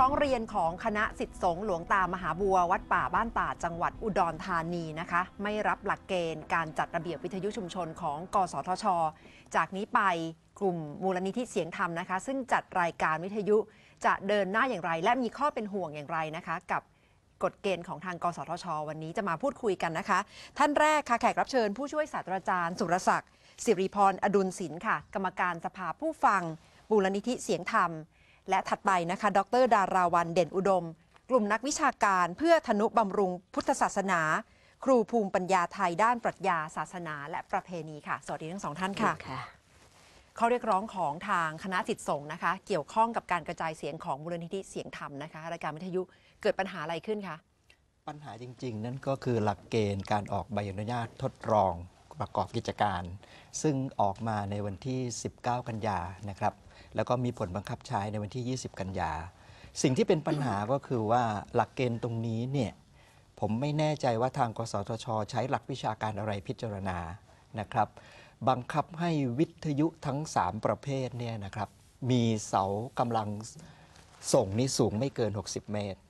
้อร้องเรียนของคณะสิทธิสงฆ์หลวงตามหาบัว วัดป่าบ้านตาจังหวัดอุดรธานีนะคะ ไม่รับหลักเกณฑ์การจัดระเบียบวิทยุชุมชนของ กสทช จากนี้ไปกลุ่มมูลนิธิเสียงธรรมนะคะ ซึ่งจัดรายการวิทยุจะเดินหน้าอย่างไร และมีข้อเป็นห่วงอย่างไรนะคะ กับกฎเกณฑ์ของทาง กสทช วันนี้จะมาพูดคุยกันนะคะ ท่านแรกค่ะแขกรับเชิญ ผู้ช่วยศาสตราจารย์ สุรศักดิ์สิริพรอดุลศิลป์ค่ะ กรรมการสภาผู้ฟังมูลนิธิเสียงธรรม และถัดไปนะคะ ดรดาราวันเด่นอุดม กลุ่มนักวิชาการเพื่อธนุบำรุงพุทธศาสนา ครูภูมิปัญญาไทยด้านปรัชญาศาสนาและประเพณีค่ะ สวัสดีทั้งสองท่านค่ะค่ะข้อเรียกร้องของทางคณะจิตสงฆ์นะคะ เกี่ยวข้องกับการกระจายเสียงของมูลนิธิเสียงธรรมนะคะรายการวิทยุเกิดปัญหาอะไรขึ้นคะปัญหาจริง ๆ นั่นก็คือหลักเกณฑ์การออกใบอนุญาตทดลองประกอบกิจการ ซึ่งออกมาในวันที่ 19 กันยานะครับ แล้วก็มีผลบังคับใช้ในวันที่ 20 กันยา สิ่งที่เป็นปัญหาก็คือว่าหลักเกณฑ์ตรงนี้เนี่ยผมไม่แน่ใจว่าทางกสทช ใช้หลักวิชาการอะไรพิจารณานะครับ บังคับให้วิทยุทั้ง 3 ประเภทเนี่ยนะครับ มีเสากำลังส่งนี่สูงไม่เกิน 60 เมตร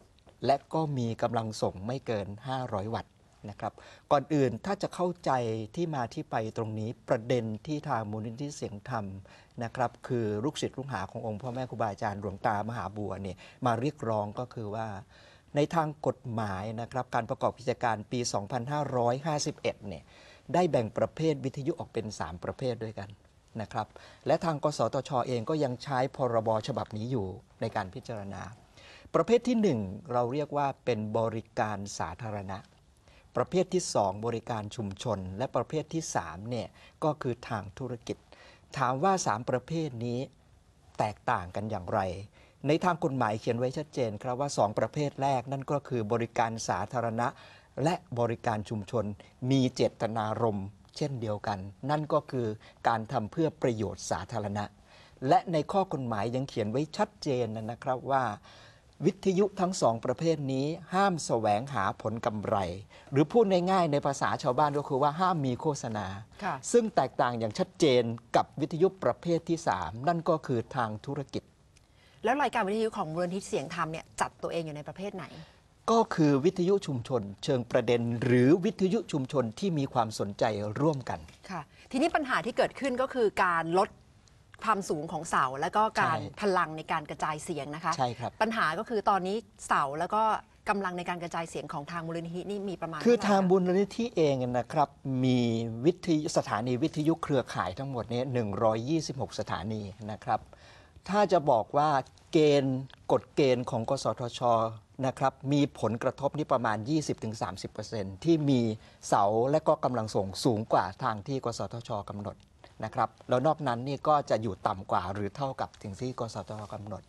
และก็มีกำลังส่งไม่เกิน 500 วัตต์ นะครับก่อนอื่นถ้าจะเข้าใจที่มาที่ไปตรงนี้ประเด็นที่ทางมูลนิธิเสียงธรรมนะครับคือลูกศิษย์ลูกหาขององค์พ่อแม่ครูบาอาจารย์หลวงตามหาบัวเนี่ยมาเรียกร้องก็คือว่า ในทางกฎหมายนะครับการประกอบกิจการปี 2551 เนี่ยได้แบ่งประเภทวิทยุออกเป็น 3 ประเภทด้วยกันนะครับและทางกสทชเองก็ยังใช้พรบฉบับนี้อยู่ในการพิจารณา ประเภทที่ 1 เราเรียกว่าเป็นบริการสาธารณะ ประเภทที่ 2 บริการชุมชน และประเภทที่3เนี่ยก็คือทางธุรกิจ ถามว่า 3 ประเภทนี้แตกต่างกันอย่างไร ในทางกฎหมายเขียนไว้ชัดเจนครับว่า 2 ประเภทแรกนั่นก็คือบริการสาธารณะ และบริการชุมชน มีเจตนารมณ์ เช่นเดียวกัน นั่นก็คือการทำเพื่อประโยชน์สาธารณะ และในข้อกฎหมายยังเขียนไว้ชัดเจนนะครับว่า วิทยุทั้งสองประเภทนี้ห้ามแสวงหาผลกำไร หรือพูดง่ายๆในภาษาชาวบ้านก็คือว่าห้ามมีโฆษณาค่ะซึ่งแตกต่างอย่างชัดเจนกับวิทยุประเภทที่ 3 นั่นก็คือทางธุรกิจ แล้วรายการวิทยุของมูลนิธิเสียงธรรมเนี่ยจัดตัวเองอยู่ในประเภทไหน ก็คือวิทยุชุมชน เชิงประเด็น หรือวิทยุชุมชนที่มีความสนใจร่วมกันค่ะ ทีนี้ปัญหาที่เกิดขึ้นก็คือการลด ความสูงของเสา แล้วก็การใช่ พลังในการกระจายเสียงนะคะ ใช่ครับ ปัญหาก็คือตอนนี้เสาแล้วก็กำลังในการกระจายเสียงของทางมูลนิธินี่มีประมาณคือเท่ไหร่ทางะบุญนิธิเองนะครับ มีวิทยุสถานีวิทยุเครือข่ายทั้งหมดเนี่ย126 สถานีนะครับ ถ้าจะบอกว่าเกณฑ์กฎเกณฑ์ของกสทชนะครับมีผลกระทบนี่ประมาณ 20-30%ที่มีเสาและก็กำลังส่งสูงกว่าทางที่กสทชกำหนด นะครับแล้วนอกนั้นนี่ก็จะอยู่ต่ำกว่าหรือเท่ากับถึงที่กสทชกำหนด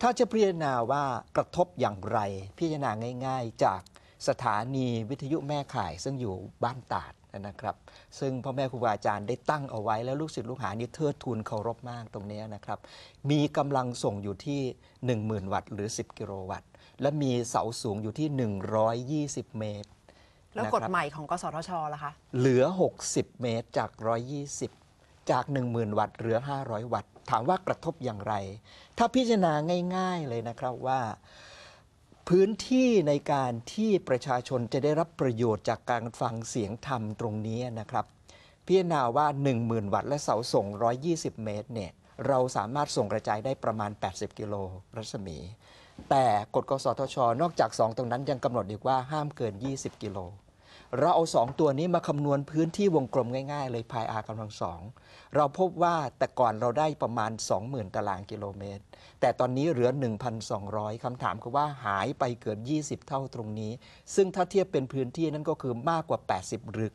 ถ้าจะพิจารณาว่ากระทบอย่างไร พิจารณาง่าย ๆ จากสถานีวิทยุแม่ข่าย ซึ่งอยู่บ้านตาดนะครับ ซึ่งพ่อแม่ครูบาอาจารย์ได้ตั้งเอาไว้แล้วลูกศิษย์ลูกหานี่เทิดทูนเคารพมากตรงนี้นะครับ มีกำลังส่งอยู่ที่ 10,000 วัตต์หรือ 10 กิโลวัตต์ และมีเสาสูงอยู่ที่ 120 เมตร แล้วนะครับกฎใหม่ของกสทชล่ะคะ เหลือ 60 เมตรจาก 120 จาก 10,000 วัตต์เหลือ 500 วัตต์ ถามว่ากระทบอย่างไร ถ้าพิจารณาง่าย ๆเลยนะครับว่า พื้นที่ในการที่ประชาชนจะได้รับประโยชน์จากการฟังเสียงธรรมตรงนี้นะครับ พิจารณาว่า 10,000 วัตต์และเสาส่ง 120 เมตรเนี่ยเราสามารถส่งกระจายได้ประมาณ 80 กิโลรัศมี แต่กฎกสทช นอกจาก 2 ตรงนั้นยังกำหนดอีกว่าห้ามเกิน 20 กิโล เราเอา 2 ตัวนี้มาคำนวณพื้นที่วงกลมง่าย ๆ เลย pi r กำลังสองเราพบว่าแต่ก่อนเราได้ประมาณ 20,000 ตารางกิโลเมตร แต่ตอนนี้เหลือ 1,200 คำถามคือว่าหายไปเกือบ 20 เท่าตรงนี้ ซึ่งถ้าเทียบเป็นพื้นที่นั่นก็คือมากกว่า 80 หรือ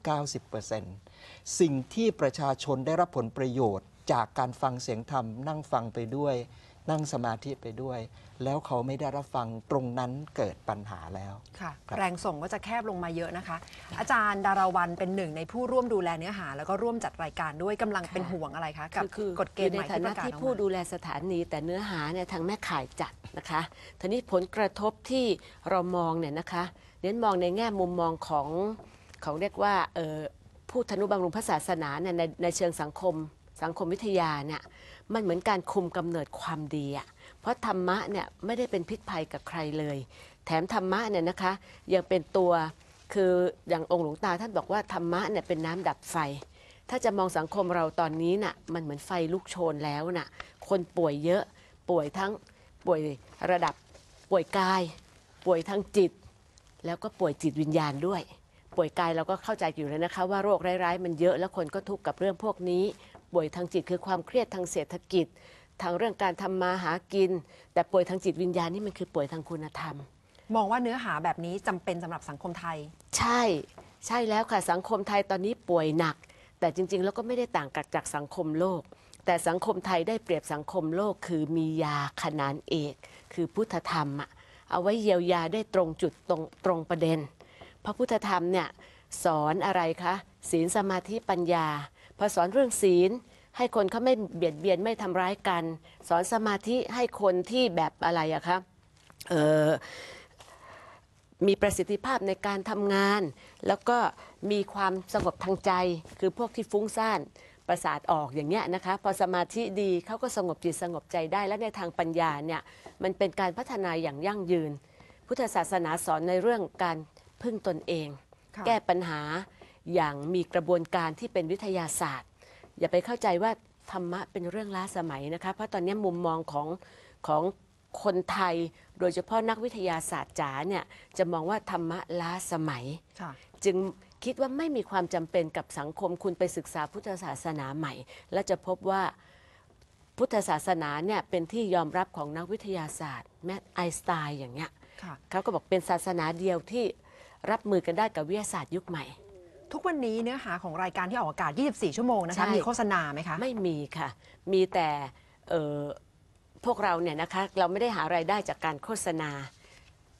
90%สิ่งที่ประชาชนได้รับผลประโยชน์ จากการฟังเสียงธรรมนั่งฟังไปด้วย นั่งสมาธิไปด้วย แล้วเขาไม่ได้รับฟังตรงนั้นเกิดปัญหาแล้ว ค่ะครับแรงส่งก็จะแคบลงมาเยอะนะคะ อาจารย์ดาราวันเป็นหนึ่งในผู้ร่วมดูแลเนื้อหา แล้วก็ร่วมจัดรายการด้วยกำลังเป็นห่วงอะไรคะกับคือคือกฎเกณฑ์อยู่ใหม่ในฐาที่ปนะระกาศที่ออกผู้มาดูแลสถานีแต่เนื้อหาเนี่ยทางแม่ข่ายจัดนะคะทีนี้ผลกระทบที่เรามองเนี่ยนะคะเน้นมองในแง่มุมมองของของเรียกว่าเอ่อผู้ธนุบำรุงพระศาสนาเนี่ยในในเชิงสังคม สังคมวิทยาเนี่ยมันเหมือนการคุมกำเนิดความดีอะเพราะธรรมะเนี่ยไม่ได้เป็นพิษภัยกับใครเลย แถมธรรมะเนี่ยนะคะยังเป็นตัวคืออย่างองค์หลวงตาท่านบอกว่าธรรมะเนี่ยเป็นน้ำดับไฟ ถ้าจะมองสังคมเราตอนนี้น่ะมันเหมือนไฟลุกโชนแล้วน่ะคนป่วยเยอะป่วยทั้งป่วยระดับป่วยกาย ป่วยทั้งจิต แล้วก็ป่วยจิตวิญญาณด้วย ป่วยกายเราก็เข้าใจอยู่แล้วนะคะ ว่าโรคร้ายๆ มันเยอะแล้วคนก็ทุกข์กับเรื่องพวกนี้ ป่วยทางจิตคือความเครียดทางเศรษฐกิจ ทางเรื่องการทำมาหากิน แต่ป่วยทางจิตวิญญาณนี่มันคือป่วยทางคุณธรรม มองว่าเนื้อหาแบบนี้จำเป็นสำหรับสังคมไทย ใช่ ใช่แล้วค่ะสังคมไทยตอนนี้ป่วยหนัก แต่จริง ๆ แล้วก็ไม่ได้ต่างกับจากสังคมโลก แต่สังคมไทยได้เปรียบสังคมโลก คือมียาขนานเอก คือพุทธธรรมอะเอาไว้เยียวยาได้ตรงจุดตรงตรงประเด็น พระพุทธธรรมเนี่ยสอนอะไรคะ ศีลสมาธิปัญญา พอสอนเรื่องศีลให้คนเขาไม่เบียดเบียนไม่ทำร้ายกัน สอนสมาธิให้คนที่แบบอะไรอะคะเออมีประสิทธิภาพในการทำงาน แล้วก็มีความสงบทางใจ คือพวกที่ฟุ้งซ่านประสาทออกอย่างเงี้ยนะคะ พอสมาธิดีเขาก็สงบจิตสงบใจได้ และในทางปัญญาเนี่ยมันเป็นการพัฒนาอย่างยั่งยืน พุทธศาสนาสอนในเรื่องการพึ่งตนเองค่ะแก้ปัญหา อย่างมีกระบวนการที่เป็นวิทยาศาสตร์ อย่าไปเข้าใจว่าธรรมะเป็นเรื่องล้าสมัยนะคะ เพราะตอนนี้มุมมองของของคนไทย โดยเฉพาะนักวิทยาศาสตร์จ๋าเนี่ยจะมองว่าธรรมะล้าสมัยค่ะจึงคิดว่าไม่มีความจำเป็นกับสังคมคุณไปศึกษาพุทธศาสนาใหม่ และจะพบว่าพุทธศาสนาเนี่ยเป็นที่ยอมรับของนักวิทยาศาสตร์แม้ไอน์สไตน์อย่างเงี้ยค่ะเขาก็บอกเป็นศาสนาเดียวที่รับมือกันได้กับวิทยาศาสตร์ยุคใหม่ ทุกวันนี้เนื้อหาของรายการที่ออกอากาศ 24 ชั่วโมงนะคะ ใช่ มีโฆษณาไหมคะ ไม่มีค่ะ มีแต่เอ่อพวกเราเนี่ยนะคะเราไม่ได้หาไรายได้จากการโฆษณา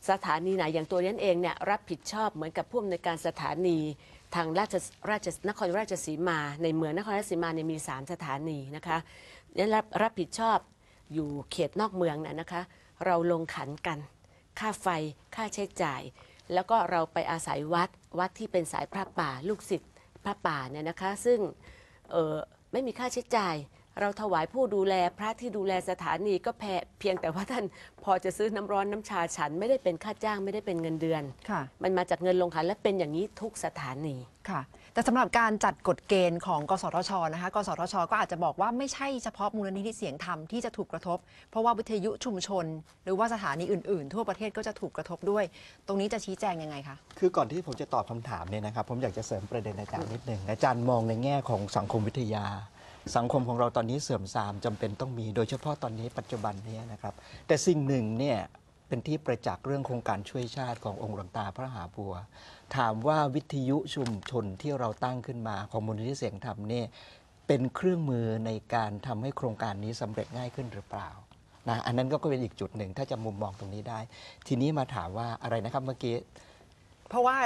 สถานีไหนอย่างตัวนั้นเองเนี่ยรับผิดชอบเหมือนกับผู้อำนวยการสถานีทางราชราชนครราชสีมา ในเมืองนครราชสีมาเนี่ยมี3สถานีนะคะนั้นรับรับผิดชอบอยู่เขตนอกเมืองน่ะนะคะ เราลงขันกัน ค่าไฟค่าใช้จ่าย แล้วก็เราไปอาศัยวัดวัดที่เป็นสายพระป่า ลูกศิษย์พระป่าเนี่ยนะคะ ซึ่งเอ่อไม่มีค่าใช้จ่าย เราถวายผู้ดูแลพระที่ดูแลสถานีก็แพเพียงแต่ว่าท่านพอจะซื้อน้ำร้อนน้ำชาฉัน ไม่ได้เป็นค่าจ้างไม่ได้เป็นเงินเดือนค่ะมันมาจากเงินลงขันและเป็นอย่างนี้ทุกสถานีค่ะ แต่สำหรับการจัดกฎเกณฑ์ของกสทชนะคะ กสทช ก็อาจจะบอกว่าไม่ใช่เฉพาะมูลนิธิเสียงธรรมที่จะถูกกระทบ เพราะว่าวิทยุชุมชน หรือว่าสถานีอื่นๆ ทั่วประเทศก็จะถูกกระทบด้วย ตรงนี้จะชี้แจงยังไงคะ คือก่อนที่ผมจะตอบคำถามเนี่ยนะครับ ผมอยากจะเสริมประเด็นอาจารย์นิดหนึ่งอาจารย์มองในแง่ของสังคมวิทยาสังคมของเราตอนนี้เสื่อมทรามจำเป็นต้องมี โดยเฉพาะตอนนี้ปัจจุบันนี้นะครับ แต่สิ่งหนึ่งเนี่ย เป็นที่ประจักษ์เรื่องโครงการช่วยชาติขององค์หลวงตาพระมหาบัว ถามว่าวิทยุชุมชนที่เราตั้งขึ้นมาของมูลนิธิเสียงธรรมเนี่ยเป็นเครื่องมือในการทำให้โครงการนี้สำเร็จง่ายขึ้นหรือเปล่านะอันนั้นก็เป็นอีกจุดหนึ่งถ้าจะมุมมองตรงนี้ได้ ทีนี้มาถามว่าอะไรนะครับเมื่อกี้ เพราะว่า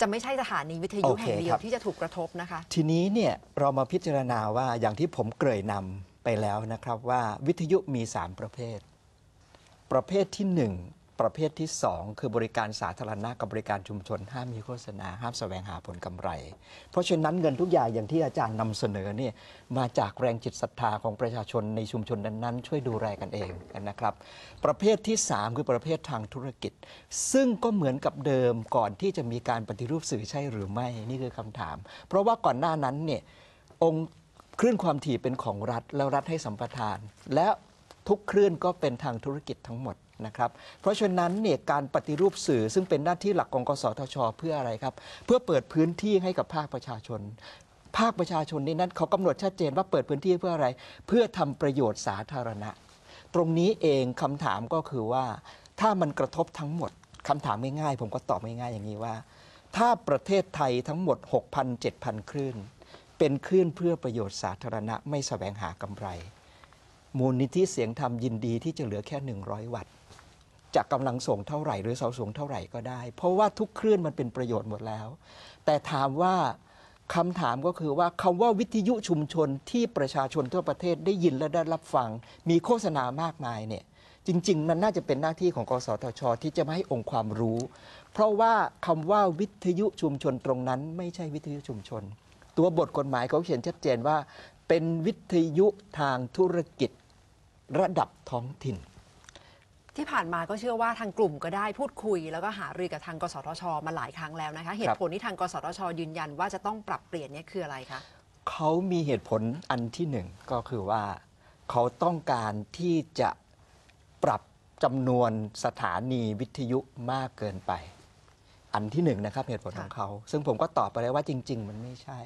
จะไม่ใช่สถานีวิทยุโอเคแห่งเดียครัวบที่จะถูกกระทบนะคะ ทีนี้เนี่ยเรามาพิจารณาว่าอย่างที่ผมเกริ่นนำไปแล้วนะครับว่าวิทยุมี 3 ประเภท ประเภทที่ 1 ประเภทที่ 2 คือบริการสาธารณะกับบริการชุมชน ห้ามมีโฆษณา ห้ามแสวงหาผลกำไร เพราะฉะนั้นเงินทุกอย่างอย่างที่อาจารย์นำเสนอเนี่ยมาจากแรงจิตศรัทธาของประชาชนในชุมชนนั้นๆ ช่วยดูแลกันเองนะครับ ประเภทที่ 3 คือประเภททางธุรกิจ ซึ่งก็เหมือนกับเดิมก่อนที่จะมีการปฏิรูปสื่อใช่หรือไม่นี่คือคำถาม เพราะว่าก่อนหน้านั้นเนี่ยองค์คลื่นความถี่เป็นของรัฐแล้วรัฐให้สัมปทาน และ ทุกคลื่นก็เป็นทางธุรกิจทั้งหมดนะครับ เพราะฉะนั้นเนี่ยการปฏิรูปสื่อซึ่งเป็นหน้าที่หลักของกสทช เพื่ออะไรครับ เพื่อเปิดพื้นที่ให้กับภาคประชาชน ภาคประชาชนนี่นั้นเขากำหนดชัดเจนว่าเปิดพื้นที่เพื่ออะไร เพื่อทำประโยชน์สาธารณะ ตรงนี้เองคำถามก็คือว่า ถ้ามันกระทบทั้งหมดคำถามง่ายๆผมก็ตอบง่ายๆอย่างนี้ว่า ถ้าประเทศไทยทั้งหมด 6,000 7,000 คลื่น เป็นคลื่นเพื่อประโยชน์สาธารณะไม่แสวงหากำไร มูลนิธิเสียงธรรมยินดีที่จะเหลือแค่ 100 วัตต์จากกำลังส่งเท่าไหร่ หรือเสาส่งเท่าไหร่ก็ได้ เพราะว่าทุกคลื่นมันเป็นประโยชน์หมดแล้ว แต่ถามว่าคำถามก็คือว่าคำว่าวิทยุชุมชนที่ประชาชนทั่วประเทศได้ยินและได้รับฟัง มีโฆษณามากมายเนี่ยจริง ๆ มันน่าจะเป็นหน้าที่ของกสทช ที่จะมาให้องค์ความรู้ เพราะว่าคำว่าวิทยุชุมชนตรงนั้น ไม่ใช่วิทยุชุมชน ตัวบทกฎหมายเขาเขียนชัดเจนว่า เป็นวิทยุทางธุรกิจระดับท้องถิ่น ที่ผ่านมาก็เชื่อว่าทางกลุ่มก็ได้พูดคุย แล้วก็หารือกับทางกสทช มาหลายครั้งแล้วนะคะ เหตุผลที่ทางกสทช ยืนยันว่าจะต้องปรับเปลี่ยนเนี่ยคืออะไรคะเขามีเหตุผลอันที่หนึ่งก็คือว่า เขาต้องการที่จะปรับจำนวนสถานีวิทยุมากเกินไป อันที่หนึ่งนะครับเหตุผลค่ะของเขา ซึ่งผมก็ตอบไปแล้วว่าจริง ๆ มันไม่ใช่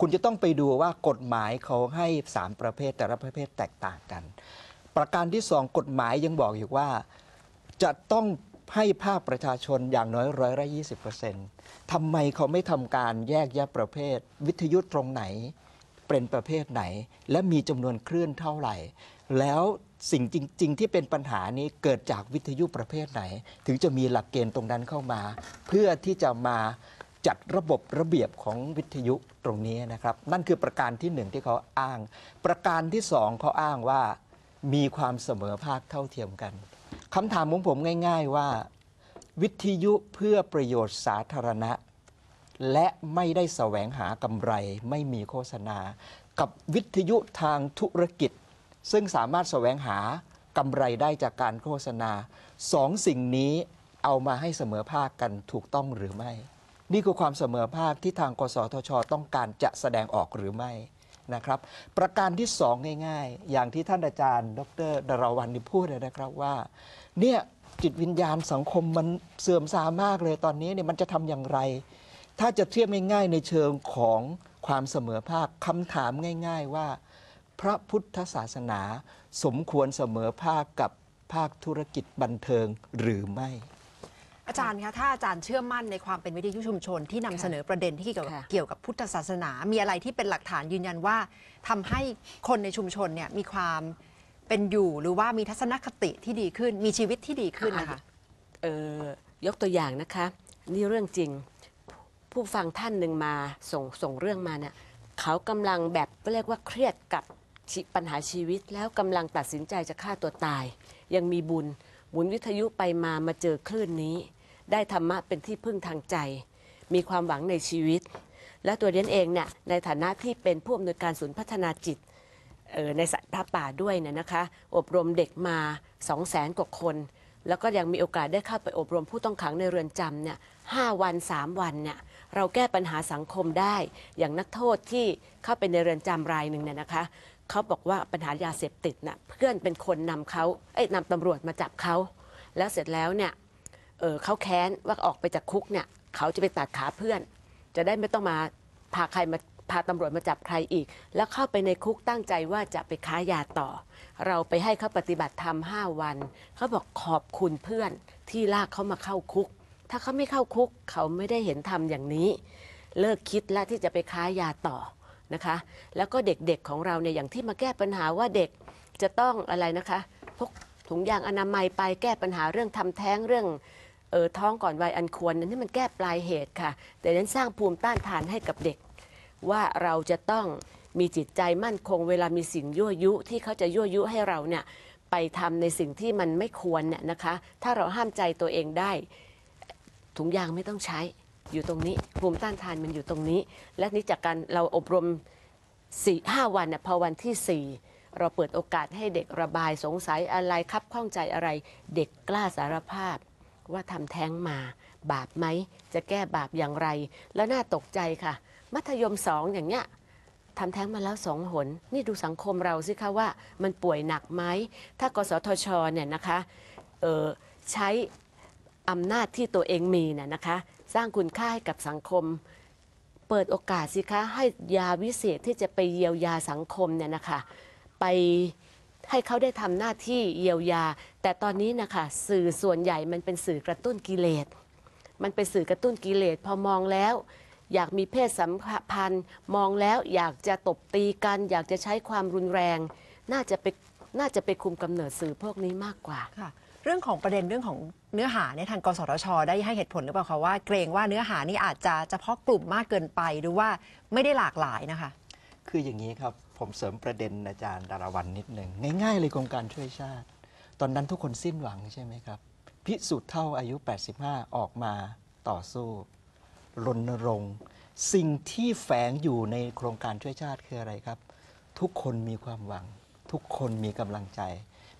คุณจะต้องไปดูว่ากฎหมายเขาให้ 3 ประเภทแต่ละประเภทแตกต่างกัน ประการที่สองกฎหมายยังบอกอยู่ว่า จะต้องให้ภาคประชาชนอย่างน้อยร้อยละยี่สิบเปอร์เซ็นต์ทำไมเขาไม่ทำการแยกแยะประเภท วิทยุตรงไหน เป็นประเภทไหน และมีจำนวนคลื่นเท่าไหร่ แล้วสิ่งจริง ๆ ที่เป็นปัญหานี้เกิดจากวิทยุประเภทไหน ถึงจะมีหลักเกณฑ์ตรงนั้นเข้ามา เพื่อที่จะมา จัดระบบระเบียบของวิทยุตรงนี้นะครับ นั่นคือประการที่หนึ่งที่เขาอ้าง ประการที่สองเขาอ้างว่ามีความเสมอภาคเท่าเทียมกันคำถามของผมง่าย ๆว่า วิทยุเพื่อประโยชน์สาธารณะ และไม่ได้แสวงหากำไรไม่มีโฆษณา กับวิทยุทางธุรกิจ ซึ่งสามารถแสวงหากำไรได้จากการโฆษณาสองสิ่งนี้เอามาให้เสมอภาคกันถูกต้องหรือไม่ นี่คือความเสมอภาคที่ทางกสทช ต้องการจะแสดงออกหรือไม่นะครับ ประการที่สองง่าย ๆ อย่างที่ท่านอาจารย์ ดรดารวันนี่พูดเลยนะครับว่า เนี่ยจิตวิญญาณสังคมมันเสื่อมทรามมากเลยตอนนี้เนี่ยมันจะทำอย่างไร ถ้าจะเทียบง่ายๆในเชิงของความเสมอภาคคำถามง่าย ๆว่า พระพุทธศาสนาสมควรเสมอภาคกับภาคธุรกิจบันเทิงหรือไม่ อาจารย์คะถ้าอาจารย์เชื่อมั่นในความเป็นวิทยุชุมชนที่นำค่ะเสนอประเด็นที่เกี่ยวกับค่ะ เกี่ยวกับพุทธศาสนา มีอะไรที่เป็นหลักฐานยืนยันว่าทำให้คนในชุมชนเนี่ยมีความเป็นอยู่หรือว่ามีทัศนคติที่ดีขึ้น มีชีวิตที่ดีขึ้นนะคะ เอ่อยกตัวอย่างนะคะ นี่เรื่องจริง ผู้ฟังท่านหนึ่งมาส่งส่งเรื่องมาเนี่ยเขากำลังแบบเรียกว่าเครียดกับชีปัญหาชีวิต แล้วกำลังตัดสินใจจะฆ่าตัวตาย ยังมีบุญหมุนวิทยุไปมามาเจอคลื่นนี้ ได้ธรรมะเป็นที่พึ่งทางใจ มีความหวังในชีวิต และตัวเรียนเองเนี่ยในฐานะที่เป็นผู้อำนวยการศูนย์พัฒนาจิตออในสายพระป่าด้วยเนี่ยนะคะ อบรมเด็กมา2 0 0แสนกว่าคน แล้วก็ยังมีโอกาสได้เข้าไปอบรมผู้ต้องขังในเรือนจำเนี่ยหวัน 3 วันเนี่ยเราแก้ปัญหาสังคมได้ อย่างนักโทษที่เข้าไปในเรือนจำรายหนึ่งเนี่ยนะคะเขาบอกว่าปัญหายาเสพติดน่ะเพื่อนเป็นคนนำเขาเอ้ยนำตำรวจมาจับเขา แล้วเสร็จแล้วเนี่ย เออเขาแค้นว่าออกไปจากคุกเนี่ยเขาจะไปตัดขาเพื่อน จะได้ไม่ต้องมาพาใครมาพาตำรวจมาจับใครอีก แล้วเข้าไปในคุกตั้งใจว่าจะไปค้ายาต่อ เราไปให้เขาปฏิบัติธรรมห้าวัน เขาบอกขอบคุณเพื่อนที่ลากเขามาเข้าคุก ถ้าเขาไม่เข้าคุกเขาไม่ได้เห็นธรรมอย่างนี้ เลิกคิดแล้วที่จะไปค้ายาต่อนะคะ แล้วก็เด็กๆของเราเนี่ยอย่างที่มาแก้ปัญหาว่าเด็กจะต้องอะไรนะคะพกถุงยางอนามัยไปแก้ปัญหาเรื่องทำแท้งเรื่อง เออท้องก่อนวัยอันควรนั่นนี่มันแก้ปลายเหตุค่ะ แต่นั้นสร้างภูมิต้านทานให้กับเด็ก ว่าเราจะต้องมีจิตใจมั่นคงเวลามีสิ่งยั่วยุที่เขาจะยั่วยุให้เราเนี่ยไปทำในสิ่งที่มันไม่ควรเนี่ยนะคะ ถ้าเราห้ามใจตัวเองได้ ถุงยางไม่ต้องใช้อยู่ตรงนี้ ภูมิต้านทานมันอยู่ตรงนี้ และนี่จากการเราอบรมสี่ห้าวันเนี่ยพอวันที่สี่เราเปิดโอกาสให้เด็กระบายสงสัยอะไรคับข้องใจอะไร เด็กกล้าสารภาพ ว่าทำแท้งมา บาปไหม จะแก้บาปอย่างไร แล้วน่าตกใจค่ะ มัธยมสองอย่างเงี้ยทำแท้งมาแล้วสองหน นี่ดูสังคมเราสิคะว่ามันป่วยหนักไหม ถ้ากสทชเนี่ยนะคะใช้อำนาจที่ตัวเองมีเนี่ยนะคะ สร้างคุณค่าให้กับสังคม เปิดโอกาสสิคะให้ยาวิเศษที่จะไปเยียวยาสังคมเนี่ยนะคะ ไป ให้เขาได้ทำหน้าที่เยียวยา แต่ตอนนี้นะคะสื่อส่วนใหญ่มันเป็นสื่อกระตุ้นกิเลส มันเป็นสื่อกระตุ้นกิเลสพอมองแล้ว อยากมีเพศสัมพันธ์ มองแล้วอยากจะตบตีกัน อยากจะใช้ความรุนแรง น่าจะไปน่าจะไปคุมกำเนิดสื่อพวกนี้มากกว่าค่ะเรื่องของประเด็นเรื่องของเนื้อหาเนี่ยทางกสทช ได้ให้เหตุผลหรือเปล่าคะว่าเกรงว่าเนื้อหานี่อาจจะเฉพาะกลุ่มมากเกินไปหรือว่าไม่ได้หลากหลายนะคะ คืออย่างนี้ครับ ผมเสริมประเด็นอาจารย์ดารวันนิดหนึ่งง่ายๆเลยโครงการช่วยชาติ ตอนนั้นทุกคนสิ้นหวังใช่ไหมครับ พิสุทธิ์เท่าอายุ 85 ออกมาต่อสู้รณรงค์ สิ่งที่แฝงอยู่ในโครงการช่วยชาติคืออะไรครับ ทุกคนมีความหวัง ทุกคนมีกำลังใจ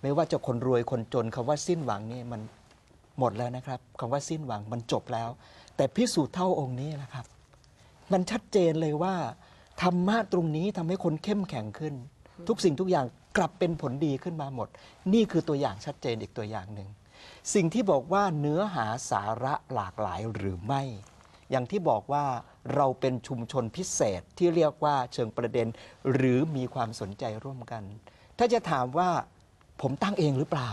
ไม่ว่าจะคนรวยคนจนคำว่าสิ้นหวังนี่มันหมดแล้วนะครับคำว่าสิ้นหวังมันจบแล้ว แต่พิสูจน์เท่าองค์นี้นะครับ มันชัดเจนเลยว่า ธรรมะตรงนี้ทำให้คนเข้มแข็งขึ้น ทุกสิ่งทุกอย่างกลับเป็นผลดีขึ้นมาหมด นี่คือตัวอย่างชัดเจนอีกตัวอย่างหนึ่ง สิ่งที่บอกว่าเนื้อหาสาระหลากหลายหรือไม่ อย่างที่บอกว่าเราเป็นชุมชนพิเศษที่เรียกว่าเชิงประเด็น หรือมีความสนใจร่วมกัน ถ้าจะถามว่าผมตั้งเองหรือเปล่า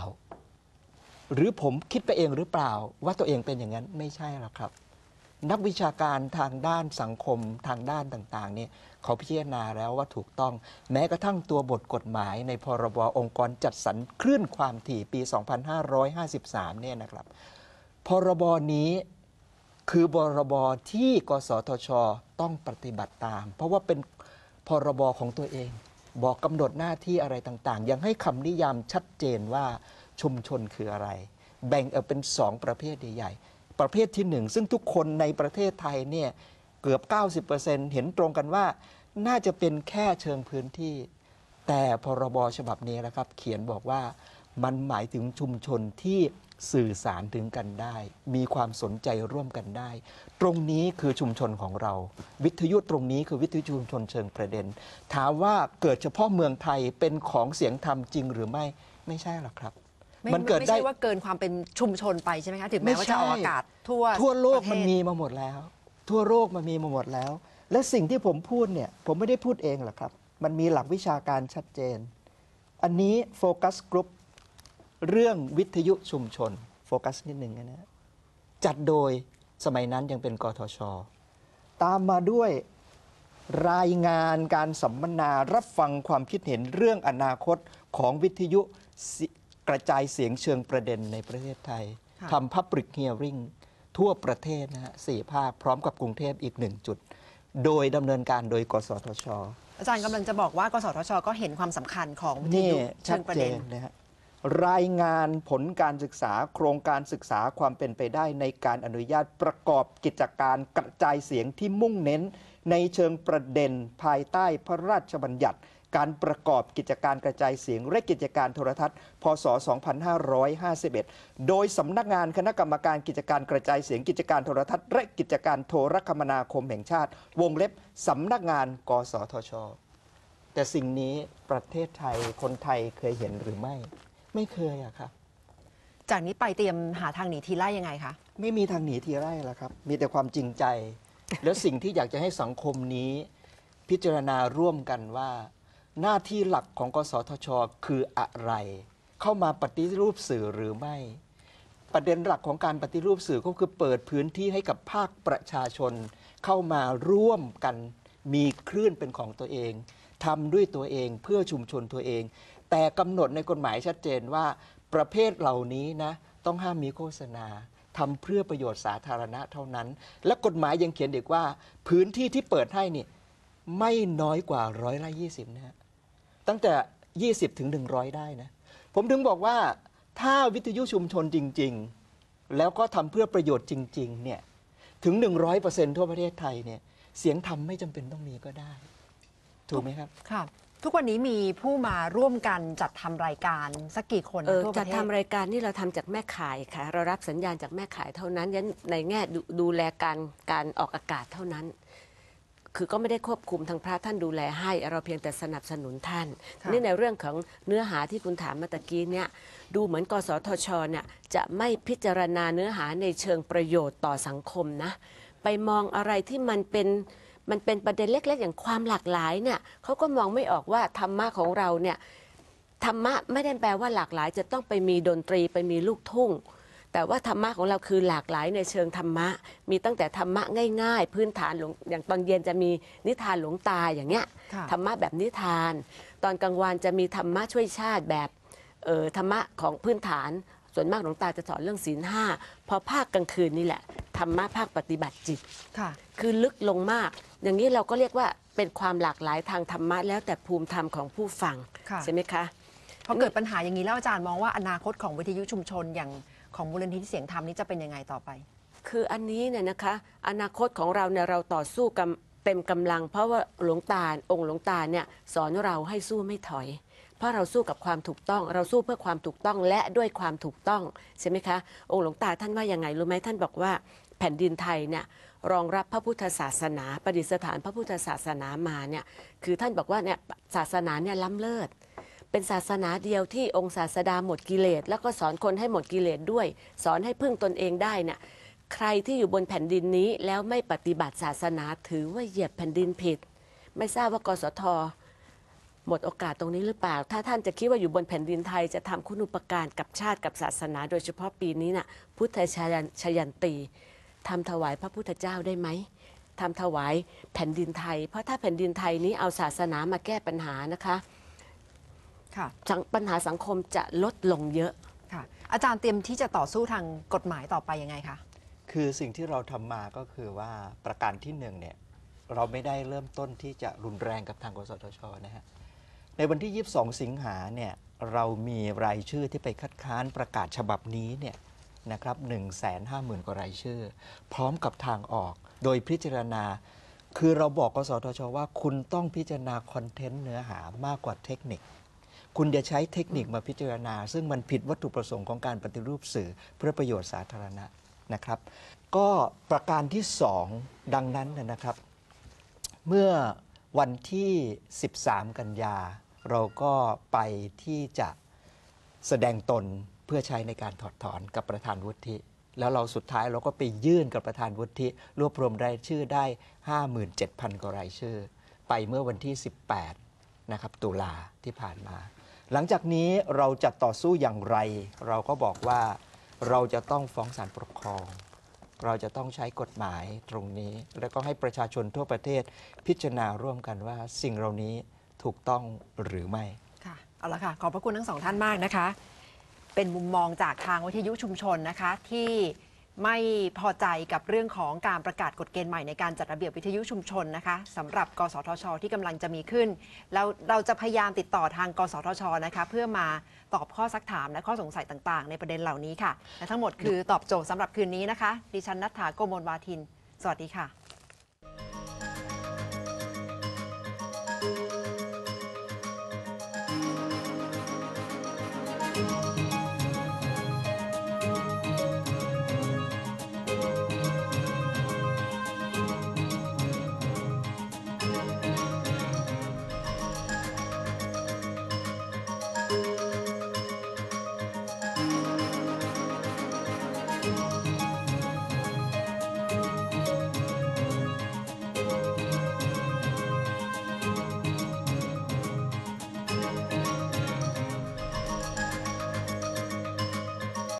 หรือผมคิดไปเองหรือเปล่า ว่าตัวเองเป็นอย่างนั้นไม่ใช่หรอกครับ นักวิชาการทางด้านสังคมทางด้านต่างๆเนี่ย เขาพิจารณาแล้วว่าถูกต้อง แม้กระทั่งตัวบทกฎหมายในพรบองค์กรจัดสรรคลื่นความถี่ปี 2553 เนี่ยนะครับ พรบนี้คือบรบที่กสทช ต้องปฏิบัติตาม เพราะว่าเป็นพรบของตัวเอง บอกกำหนดหน้าที่อะไรต่างๆ ยังให้คำนิยามชัดเจนว่าชุมชนคืออะไร แบ่งออกเป็นสองประเภทใหญ่ๆประเภทที่หนึ่งซึ่งทุกคนในประเทศไทยเนี่ย เกือบ 90%เห็นตรงกันว่าน่าจะเป็นแค่เชิงพื้นที่ แต่พรบฉบับนี้นะครับ เขียนบอกว่ามันหมายถึงชุมชนที่สื่อสารถึงกันได้ มีความสนใจร่วมกันได้ ตรงนี้คือชุมชนของเรา วิทยุตรงนี้คือวิทยุชุมชนเชิงประเด็น ถามว่าเกิดเฉพาะเมืองไทยเป็นของเสียงธรรมจริงหรือไม่ไม่ใช่หรอกครับไม่มันเกิดไม่ได้ใช่ว่าเกินความเป็นชุมชนไปใช่ไหมคะถึงแม้ว่าจะออกอากาศทั่วทั่วโลกประเทศมันมีมาหมดแล้ว ทั่วโลกมันมีมาหมดแล้ว และสิ่งที่ผมพูดเนี่ยผมไม่ได้พูดเองหรอกครับ มันมีหลักวิชาการชัดเจน อันนี้โฟกัสกรุ๊ปเรื่องวิทยุชุมชนโฟกัสนิดหนึ่งนะฮะจัดโดยสมัยนั้นยังเป็นกทช ตามมาด้วยรายงานการสัมมนารับฟังความคิดเห็นเรื่องอนาคตของวิทยุสิกระจายเสียงเชิงประเด็นในประเทศไทยค่ะทำ Public Hearing ทั่วประเทศนะฮะสี่ภาคพร้อมกับกรุงเทพอีกหนึ่งจุด โดยดำเนินการโดยกสทช อาจารย์กำลังจะบอกว่ากสทช ก็เห็นความสำคัญของวิทนี่ยุเชิชัดงประเจเด็น นนะฮะรายงานผลการศึกษาโครงการศึกษาความเป็นไปได้ในการอนุญาตประกอบกิจการกระจายเสียงที่มุ่งเน้น ในเชิงประเด็นภายใต้พระราชบัญญัติ การประกอบกิจการกระจายเสียงและกิจการโทรทัศน์ พศ 2551 โดยสำนักงานคณะกรรมการกิจการกระจายเสียงกิจการโทรทัศน์และกิจการโทรคมนาคมแห่งชาติ วงเล็บสำนักงาน กสทช แต่สิ่งนี้ประเทศไทยคนไทยเคยเห็นหรือไม่ ไม่เคยอะครับจากนี้ไปเตรียมหาทางหนีทีไล่ยังไงคะ ไม่มีทางหนีทีไร่แล้วครับ มีแต่ความจริงใจ แล้วสิ่งที่อยากจะให้สังคมนี้ พิจารณาร่วมกันว่า หน้าที่หลักของกสทช คืออะไร เข้ามาปฏิรูปสื่อหรือไม่ ประเด็นหลักของการปฏิรูปสื่อก็คือเปิดพื้นที่ให้กับภาคประชาชน เข้ามาร่วมกันมีคลื่นเป็นของตัวเองทำด้วยตัวเองเพื่อชุมชนตัวเอง แต่กำหนดในกฎหมายชัดเจนว่าประเภทเหล่านี้นะต้องห้ามมีโฆษณาทำเพื่อประโยชน์สาธารณะเท่านั้น และกฎหมายยังเขียนอีกว่า พื้นที่ที่เปิดให้นี่ไม่น้อยกว่าร้อยละยี่สิบนะฮะ ตั้งแต่ 20 ถึง 100 ได้นะ ผมถึงบอกว่าถ้าวิทยุชุมชนจริง ๆ แล้วก็ทำเพื่อประโยชน์จริง ๆ เนี่ย ถึง 100%ทั่วประเทศไทยเนี่ย เสียงธรรมไม่จำเป็นต้องมีก็ได้ ถูกไหมครับ ค่ะ ทุกวันนี้มีผู้มาร่วมกันจัดทำรายการสักกี่คนเออทั่วปจะระเทศ ทำรายการนี่เราทำจากแม่ขายค่ะ เรารับสัญญาณจากแม่ขายเท่านั้นยันในแง่ดูดูแลการการออกอากาศเท่านั้น คือก็ไม่ได้ควบคุมทางพระท่านดูแลให้ เราเพียงแต่สนับสนุนท่านค่ะนี่ในเรื่องของเนื้อหาที่คุณถามเมาตะกี้เนี่ยดูเหมือนกสทชเนี่ยจะไม่พิจารณาเนื้อหาในเชิงประโยชน์ต่อสังคมนะ ไปมองอะไรที่มันเป็นมันเป็นประเด็นเล็ก ๆ อย่างความหลากหลายเนี่ยเขาก็มองไม่ออกว่าธรรมะของเราเนี่ยธรรมะไม่ได้แปลว่าหลากหลาย จะต้องไปมีดนตรีไปมีลูกทุ่ง แต่ว่าธรรมะของเราคือหลากหลายในเชิงธรรมะ มีตั้งแต่ธรรมะง่าย ๆ พื้นฐานหลวงอย่างตอนเย็นจะมีนิทานหลวงตาอย่างเงี้ยค่ะธรรมะแบบนิทาน ตอนกลางวันจะมีธรรมะช่วยชาติแบบเอ่อธรรมะของพื้นฐาน ส่วนมากหลวงตาจะสอนเรื่องศีลห้าพอภาคกลางคืนนี่แหละธรรมะภาคปฏิบัติจิตค่ะคือลึกลงมาก อย่างนี้เราก็เรียกว่าเป็นความหลากหลายทางธรรมะแล้วแต่ภูมิธรรมของผู้ฟังค่ะใช่ไหมคะพอเกิดปัญหาอย่างนี้แล้วอาจารย์มองว่าอนาคตของวิทยุชุมชนอย่าง ของมูลนิธิเสียงธรรมนี้จะเป็นยังไงต่อไป คืออันนี้เนี่ยนะคะ อนาคตของเราเนี่ยเราต่อสู้กับเต็มกำลัง เพราะว่าหลวงตาองค์หลวงตาเนี่ยสอนเราให้สู้ไม่ถอย เพราะเราสู้กับความถูกต้อง เราสู้เพื่อความถูกต้องและด้วยความถูกต้องใช่ไหมคะ องค์หลวงตาท่านว่ายังไงรู้ไหมท่านบอกว่าแผ่นดินไทยเนี่ยรองรับพระพุทธศาสนาประดิษฐานพระพุทธศาสนามาเนี่ยคือท่านบอกว่าเนี่ยศาสนาเนี่ยล้ำเลิศ เป็นศาสนาเดียวที่องค์ศาสดาหมดกิเลสแล้วก็สอนคนให้หมดกิเลสด้วย สอนให้พึ่งตนเองได้เนี่ยใครที่อยู่บนแผ่นดินนี้แล้วไม่ปฏิบัติศาสนาถือว่าเหยียบแผ่นดินผิด ไม่ทราบว่ากสทหมดโอกาสตรงนี้หรือเปล่า ถ้าท่านจะคิดว่าอยู่บนแผ่นดินไทยจะทำคุณูปการกับชาติกับศาสนา โดยเฉพาะปีนี้น่ะพุทธชยันชยันตีทำถวายพระพุทธเจ้าได้ไหมทำถวายแผ่นดินไทย เพราะถ้าแผ่นดินไทยนี้เอาศาสนามาแก้ปัญหานะคะ ค่ะสังปัญหาสังคมจะลดลงเยอะค่ะ อาจารย์เตรียมที่จะต่อสู้ทางกฎหมายต่อไปยังไงคะคือสิ่งที่เราทำมาก็คือว่าประการที่หนึ่งเนี่ยเราไม่ได้เริ่มต้นที่จะรุนแรงกับทางกสทชนะฮะในวันที่ 22 สิงหาเนี่ยเรามีรายชื่อที่ไปคัดค้านประกาศฉบับนี้เนี่ยนะครับ1 5 0 0 0 0 กว่ารายชื่อ พร้อมกับทางออก โดยพิจารณา คือเราบอกกสทชว่าคุณต้องพิจารณาคอนเทนต์เนื้อหามากกว่าเทคนิค คุณอย่าใช้เทคนิคมาพิจารณา ซึ่งมันผิดวัตถุประสงค์ของการปฏิรูปสื่อเพื่อประโยชน์สาธารณะนะครับ ก็ประการที่สองดังนั้นนะนะครับ เมื่อวันที่ 13 กันยา เราก็ไปที่จะแสดงตนเพื่อใช้ในการถอดถอนกับประธานวุฒิแล้วเราสุดท้ายเราก็ไปยื่นกับประธานวุฒิรวบรวมรายชื่อได้ 57,000 กว่ารายชื่อ ไปเมื่อวันที่ 18 นะครับ ตุลาที่ผ่านมา หลังจากนี้เราจะต่อสู้อย่างไร เราก็บอกว่าเราจะต้องฟ้องศาลปกครอง เราจะต้องใช้กฎหมายตรงนี้ แล้วก็ให้ประชาชนทั่วประเทศพิจารณาร่วมกันว่าสิ่งเหล่านี้ถูกต้องหรือไม่ค่ะเอาละค่ะขอบพระคุณทั้งสองท่านมากนะคะ เป็นมุมมองจากทางวิทยุชุมชนนะคะที่ ไม่พอใจกับเรื่องของการประกาศกฎเกณฑ์ใหม่ในการจัดระเบียบวิทยุชุมชนนะคะสำหรับ กสทช ที่กำลังจะมีขึ้น แล้วเราจะพยายามติดต่อทาง กสทช นะคะ เพื่อมาตอบข้อซักถามและข้อสงสัยต่างๆ ในประเด็นเหล่านี้ค่ะและทั้งหมดคือตอบโจทย์สำหรับคืนนี้นะคะ ดิฉันนัฐาโกโมลวาทิน สวัสดีค่ะ